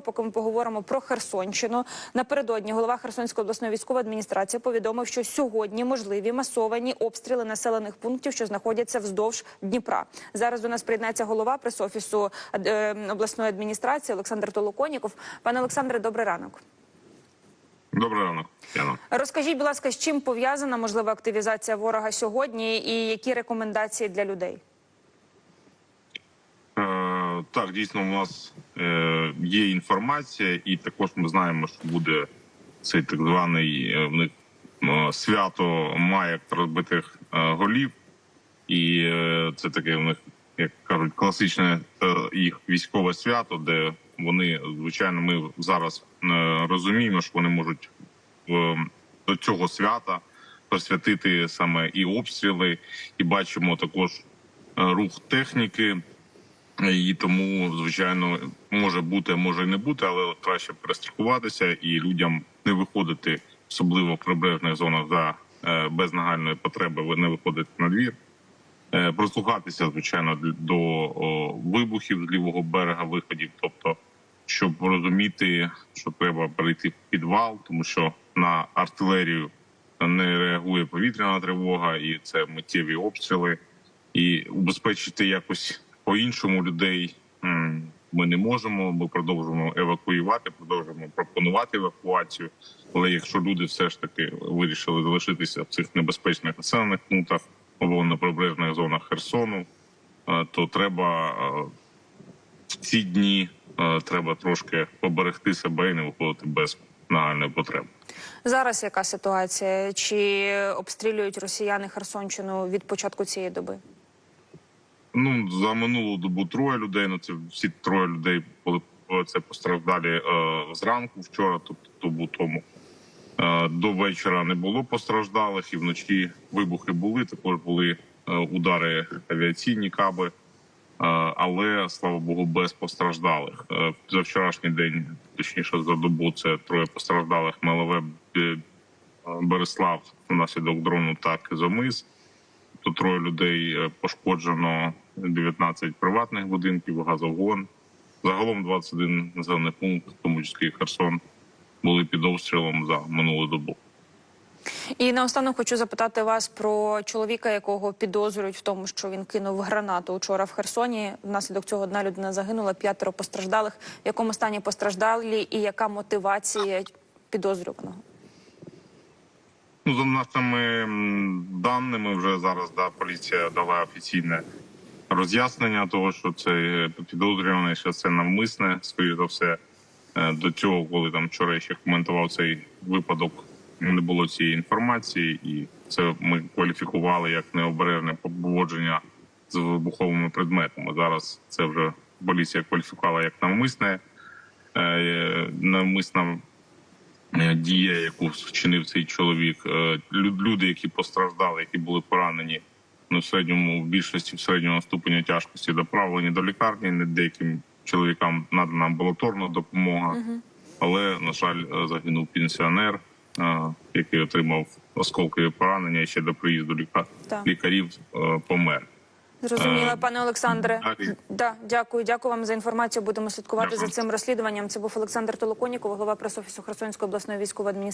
Поки ми поговоримо про Херсонщину напередодні голова Херсонської обласної військової адміністрації повідомив, що сьогодні можливі масовані обстріли населених пунктів, що знаходяться вздовж Дніпра. Зараз до нас приєднається голова пресофісу е, обласної адміністрації Олександр Толоконіков. Пане Олександре, добрий ранок. Добрий ранок. Розкажіть, будь ласка, з чим пов'язана можлива активізація ворога сьогодні, і які рекомендації для людей? Так, дійсно, у нас е, є інформація, і також ми знаємо, що буде цей так званий е, в них е, свято маєк розбитих е, голів, і це таке в них, як кажуть, класичне їх військове свято, де вони, звичайно, ми зараз розуміємо, що вони можуть до цього свята присвятити саме і обстріли, і бачимо також рух техніки. І тому, звичайно, може бути, може і не бути, але краще перестрахуватися і людям не виходити, особливо в прибережних зонах за е, без нагальної потреби, ви не виходити на двір. Е, Прослухатися, звичайно, до вибухів з лівого берега, виходів, тобто, щоб розуміти, що треба перейти в підвал, тому що на артилерію не реагує повітряна тривога, і це миттєві обстріли і убезпечити якось по-іншому людей ми не можемо. Ми продовжуємо евакуювати, продовжуємо пропонувати евакуацію. Але якщо люди все ж таки вирішили залишитися в цих небезпечних населених пунктах або на прибережних зонах Херсону, е, то треба е, ці дні е, треба трошки поберегти себе і не виходити без нагальної потреби. Зараз яка ситуація? Чи обстрілюють росіяни Херсонщину від початку цієї доби? Ну за минулу добу троє людей. Ну це всі троє людей були е, це постраждалі е, зранку вчора, тобто добу тому. Е, до вечора не було постраждалих, і вночі вибухи були. Також були е, удари авіаційні каби, е, але слава Богу, без постраждалих. Е, за вчорашній день, точніше за добу, це троє постраждалих Мелове Береслав внаслідок дрону так Зомис. То троє людей е, пошкоджено 19 приватних будинків, газогон. Загалом 21 населений пункт, в тому числі Херсон, були під обстрілом за минулу добу. І наостанок хочу запитати вас про чоловіка, якого підозрюють в тому, що він кинув гранату учора в Херсоні. Внаслідок цього одна людина загинула, п'ятеро постраждалих. В якому стані постраждалі і яка мотивація підозрюваного? Ну, за нашими даними, вже зараз да, поліція дала офіційне роз'яснення того, що це е, підозрюваний, що це навмисне, скоріш за все. Е, До цього, коли там вчора ще коментував цей випадок, не було цієї інформації, і це ми кваліфікували як необережне поводження з вибуховими предметами. Зараз це вже поліція кваліфікувала як навмисне, е, навмисна дія, яку вчинив цей чоловік. Люди, які постраждали, які були поранені, в середньому в більшості в середньому ступеня тяжкості доправлені до лікарні. Не деяким чоловікам надана амбулаторна допомога, але на жаль, е, загинув пенсіонер, е, який отримав осколкові поранення і ще до приїзду ліка- Так. лікарів е, помер. Зрозуміла, Е, пане Олександре. далі. Да, дякую, дякую вам за інформацію. Будемо слідкувати Дякую. за цим розслідуванням. Це був Олександр Толоконіков, голова пресофісу Херсонської обласної військової адміністрації.